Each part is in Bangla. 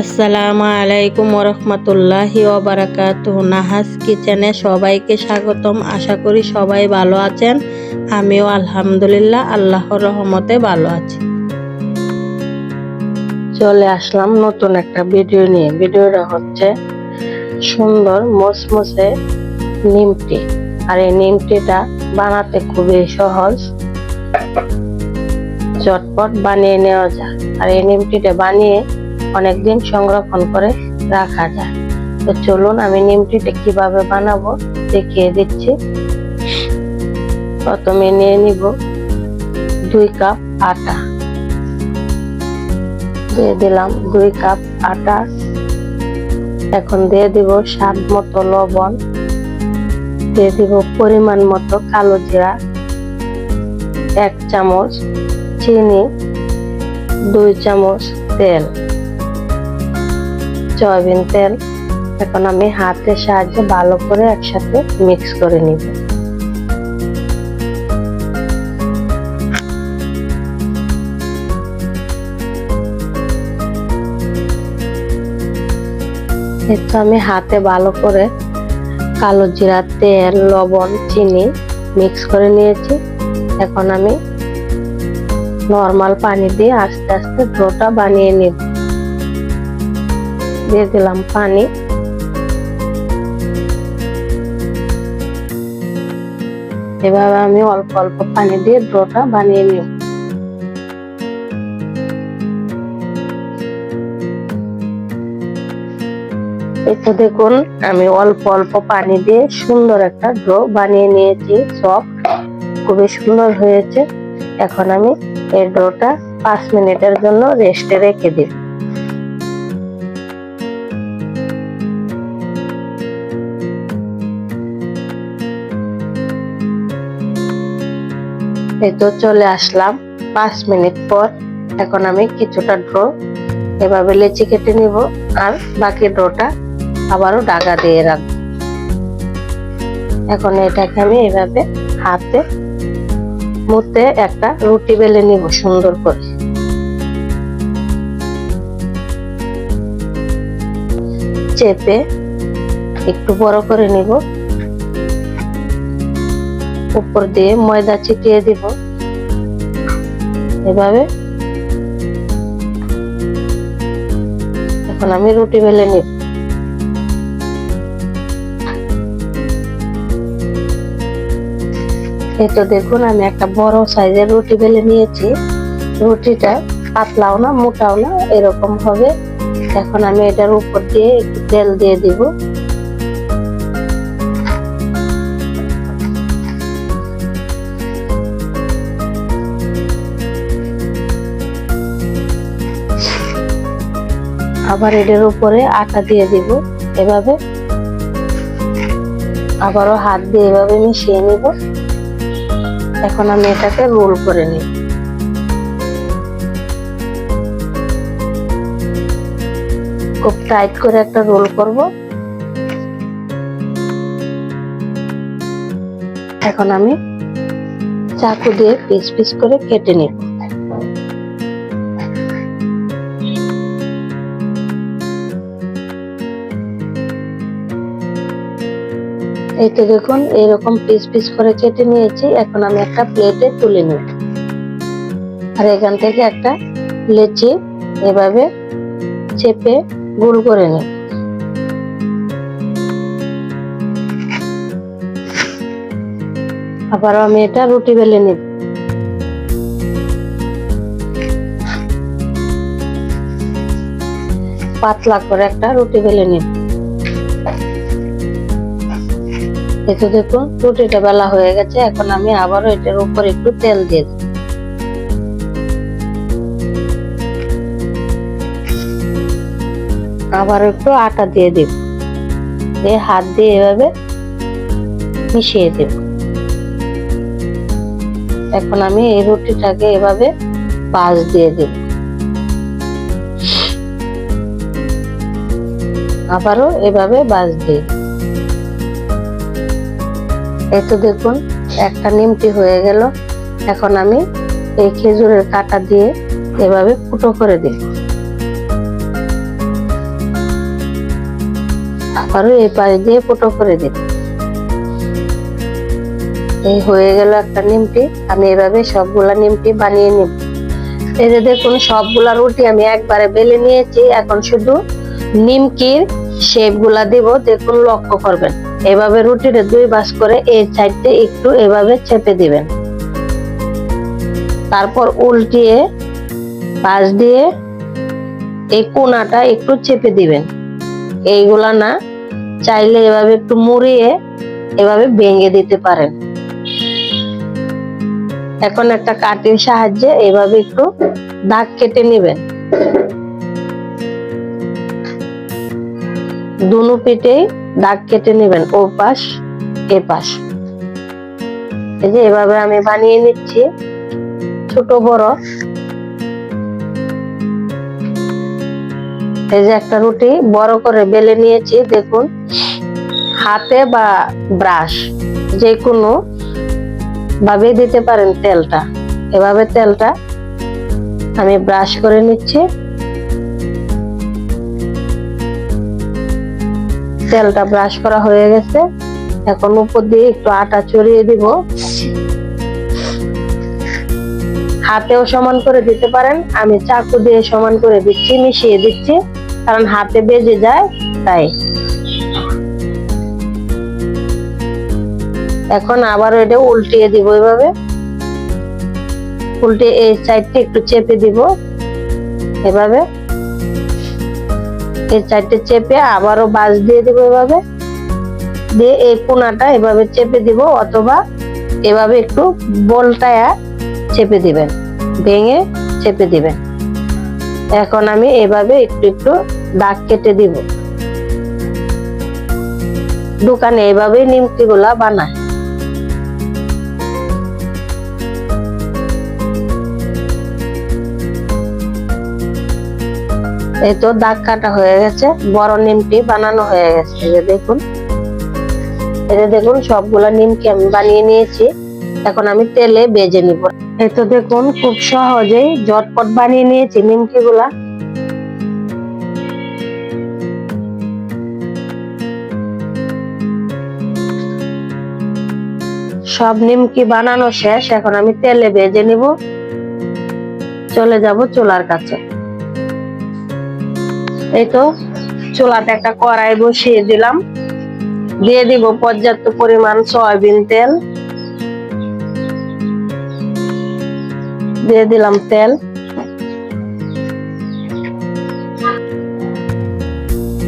আসসালামু আলাইকুম ওরহমতুল্লাহি ওবরাকাত নাহাজ কিচেনে সবাইকে স্বাগতম। আশা করি সবাই ভালো আছেন। আমিও আলহামদুলিল্লাহ আল্লাহর রহমতে ভালো আছি। চলে আসলাম নতুন একটা ভিডিও নিয়ে। ভিডিওটা হচ্ছে সুন্দর মসমসে নিমটি। আর এই নিমটিটা বানাতে খুবই সহজ। চটপট বানিয়ে নেওয়া যায় আর এই নিমটিটা বানিয়ে অনেকদিন সংরক্ষণ করে রাখা যায়। তো চলুন আমি নিমটিটা কীভাবে বানাবো দেখিয়ে দিচ্ছি। প্রথমে নিয়ে নিব দুই কাপ আটা। দিয়ে দিলাম দুই কাপ আটা। এখন দিয়ে দিব স্বাদ মতো লবণ। দিয়ে দিব পরিমাণ মতো কালো জিরা, এক চামচ চিনি, দুই চামচ তেল। সয়াবিন তেল। এখন আমি হাতের সাহায্যে ভালো করে একসাথে মিক্স করে নিব। তো আমি হাতে ভালো করে কালো জিরা, তেল, লবণ, চিনি মিক্স করে নিয়েছি। এখন আমি নর্মাল পানি দিয়ে আস্তে আস্তে ডোটা বানিয়ে নিব। দিয়ে দিলাম পানি। এভাবে আমি অল্প অল্প পানি দিয়ে ডোটা বানিয়ে নিব। এটা দেখুন, আমি অল্প অল্প পানি দিয়ে সুন্দর একটা ড্রো বানিয়ে নিয়েছি সব খুবই সুন্দর হয়েছে। এখন আমি এই ডোটা পাঁচ মিনিটের জন্য রেস্টে রেখে দিই। এই তো চলে আসলাম। পাঁচ মিনিট পর এখন আমি কিছুটা ড্রো। এভাবে লেচি কেটে নিব আর বাকি ড্রোটা আবারও ডাগা দিয়ে রাখব। এখন এটাকে আমি এভাবে হাতে মুতে একটা রুটি বেলে নিব সুন্দর করে। চেপে একটু বড় করে নিব। উপর দিয়ে ময়দা ছিটিয়ে দিব। এভাবে। এখন আমি রুটি বেলে নিব। এই তো দেখুন, আমি একটা বড় সাইজের রুটি বেলে নিয়েছি। রুটিটা পাতলাও না, মোটাও না, এরকম হবে। এখন আমি এটার উপর দিয়ে একটু তেল দিয়ে দিব। আবার এটার উপরে আটা দিয়ে দিব। এভাবে। আবারও হাত দিয়ে এভাবে মিশিয়ে নিব। এখন আমি এটাকে রোল করে নিই খুব টাইট করে একটা রোল করব। এখন আমি চাকু দিয়ে পিস পিস করে কেটে নিব। এই তো দেখুন, এরকম পিস পিস করে কেটে নিয়েছি। এখন আমি একটা প্লেটে তুলে নিব। আর এখান থেকে একটা লেচি এভাবে চেপে গোল করে নিব। আবারও আমি এটা রুটি বেলে নিব। পাতলা করে একটা রুটি বেলে নিব। তো দেখুন রুটিটা বেলা হয়ে গেছে, এখন আমি আবারও এটার উপর একটু তেল দিয়ে দিই। আবার একটু আটা দিয়ে দিব। দিয়ে হাত দিয়ে এভাবে মিশিয়ে দেব। এখন আমি এই রুটিটাকে এভাবে পাশ দিয়ে দেব। আবারও এভাবে বাজ দিয়ে এই তো দেখুন, একটা নিমটি হয়ে গেল। এখন আমি এই খেজুরের কাটা দিয়ে এভাবে ফুটো করে দিই। আবারও এই পাশ দিয়ে ফুটো করে দিন এই হয়ে গেল একটা নিমটি আমি এভাবে সবগুলা নিমটি বানিয়ে নিব। এই যে দেখুন, সবগুলা রুটি আমি একবারে বেলে নিয়েছি। এখন শুধু নিমকির শেপগুলা দিব। দেখুন, লক্ষ্য করবেন। এভাবে রুটিটা দুই বাস করে এই সাইডটা একটু এভাবে চেপে দিবেন। তারপর উল্টিয়ে পাশ দিয়ে এই কোনাটা একটু চেপে দিবেন। এইগুলা না চাইলে এভাবে একটু মুড়িয়ে এভাবে ভেঙে দিতে পারেন। এখন একটা কাঠির সাহায্যে এভাবে একটু দাগ কেটে নেবেন। দুনো পিঠেই দাগ কেটে নেবেন, ও পাশ, এ পাশ। এই যে এভাবে আমি বানিয়ে নিচ্ছি, ছোট, বড়। এই যে একটা রুটি বড় করে বেলে নিয়েছি, দেখুন। হাতে বা ব্রাশ যে কোনো ভাবে দিতে পারেন তেলটা। এভাবে তেলটা আমি ব্রাশ করে নিচ্ছি। তেলটা ব্রাশ করা হয়ে গেছে। এখন উপর দিয়ে একটু আটা চড়িয়ে দিব। হাতেও সমান করে দিতে পারেন। আমি চাকু দিয়ে সমান করে দিচ্ছি, মিশিয়ে দিচ্ছি। কারণ হাতে বেজে যায়, তাই। এখন আবার এটা উল্টিয়ে দিব এভাবে। উল্টে এই সাইডটা একটু চেপে দিব এভাবে। এই চারটে চেপে আবারও বাস দিয়ে দিব এভাবে। দিয়ে এই কোনাটা এভাবে চেপে দিব অথবা এভাবে একটু বলটায়া চেপে দিবেন, ভেঙে চেপে দিবেন। এখন আমি এভাবে একটু একটু দাগ কেটে দিব। দোকানে এভাবেই নিমকি গুলা বানায়। এই তো দাগ কাটা হয়ে গেছে, বড় নিমটি বানানো হয়ে গেছে। এই যে দেখুন, এই যে দেখুন, সবগুলা নিমকি আমি বানিয়ে নিয়েছি। এখন আমি তেলে বেজে নিব। এই তো দেখুন, খুব সহজেই ঝটপট বানিয়ে নিয়েছি নিমকি গুলা সব নিমকি বানানো শেষ, এখন আমি তেলে ভেজে নিব। চলে যাব চুলার কাছে। এই তো চুলাতে একটা কড়াই বসিয়ে দিলাম। দিয়ে দিব পর্যাপ্ত পরিমাণ সয়াবিন তেল। দিয়ে দিলাম তেল।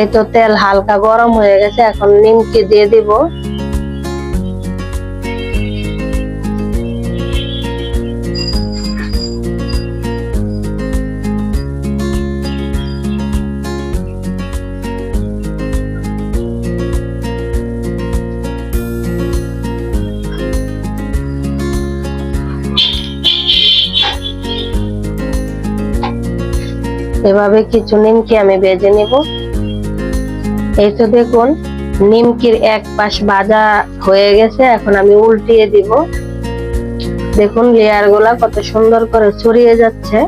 এই তো তেল হালকা গরম হয়ে গেছে, এখন নিমকি দিয়ে দিব। এভাবে কিছু নিমকি আমি বেজে নিব। এই তো দেখুন, নিমকির এক পাশ ভাজা হয়ে গেছে, এখন আমি উল্টিয়ে দিব। দেখুন লেয়ারগুলা কত সুন্দর করে ছড়িয়ে যাচ্ছে।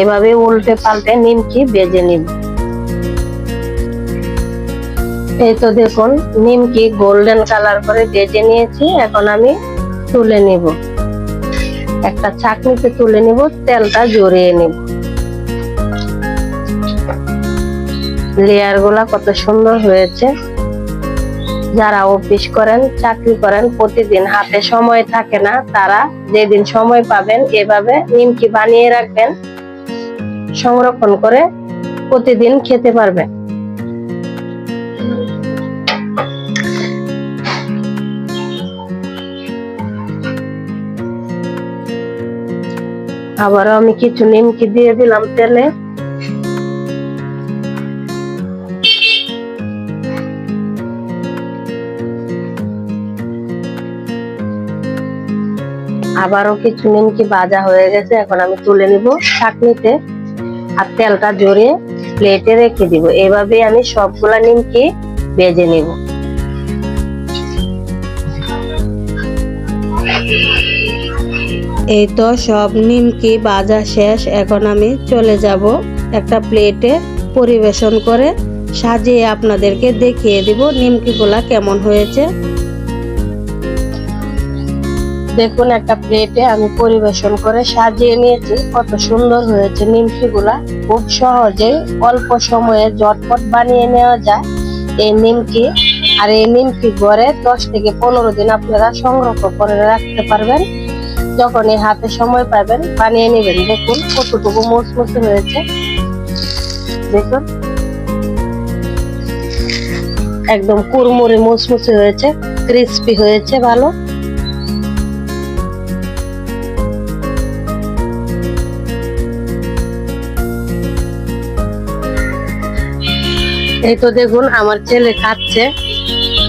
এভাবে উল্টে পাল্টে নিমকি বেজে নিব। এই তো দেখুন নিমকি গোল্ডেন কালার করে ভেজে নিয়েছি, এখন আমি তুলে নিব। একটা চাকনিতে তুলে নিব, তেলটা জড়িয়ে নিব। লেয়ারগুলা কত সুন্দর হয়েছে। যারা অফিস করেন, চাকরি করেন, প্রতিদিন হাতে সময় থাকে না, তারা যেদিন সময় পাবেন, এভাবে নিমকি বানিয়ে রাখবেন, সংরক্ষণ করে প্রতিদিন খেতে পারবেন। আবারও আমি কিছু নিমকি দিয়ে দিলাম তেলে। আবারও কিছু নিমকি ভাজা হয়ে গেছে, এখন আমি তুলে নিব চাটনিতে। আর তেলটা জড়িয়ে প্লেটে রেখে দিব। এভাবে আমি সবগুলা নিমকি ভেজে নিব। এই তো সব নিমকি ভাজা শেষ, এখন আমি চলে যাব একটা প্লেটে পরিবেশন করে সাজিয়ে আপনাদেরকে দেখিয়ে দিব নিমকিগুলা কেমন হয়েছে। দেখুন, একটা প্লেটে আমি পরিবেশন করে সাজিয়ে নিয়েছি, কত সুন্দর হয়েছে নিমকিগুলা। খুব সহজে অল্প সময়ে ঝটপট বানিয়ে নেওয়া যায় এই নিমকি। আর এই নিমকি ঘরে দশ থেকে পনেরো দিন আপনারা সংরক্ষণ করে রাখতে পারবেন। যখন এই হাতে সময় পাবেন, বানিয়ে নেবেন। দেখুন কতটুকু মুচমুচে হয়েছে। দেখুন। একদম কুরমুরে মুচমুচে হয়েছে ক্রিস্পি হয়েছে ভালো। এই তো দেখুন, আমার ছেলে খাচ্ছে।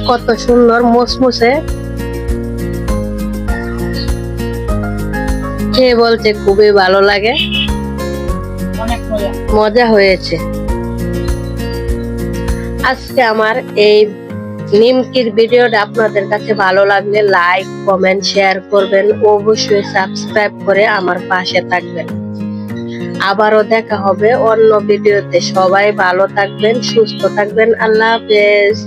কত সুন্দর মুসমুসে খেয়ে বলছে খুবই ভালো লাগে। মজা। মজা হয়েছে। আজকে আমার এই নিমকির ভিডিওটা আপনাদের কাছে ভালো লাগলে লাইক কমেন্ট শেয়ার করবেন। অবশ্যই সাবস্ক্রাইব করে আমার পাশে থাকবেন। আবারও দেখা হবে অন্য ভিডিওতে। সবাই ভালো থাকবেন সুস্থ থাকবেন। আল্লাহ হাফেজ।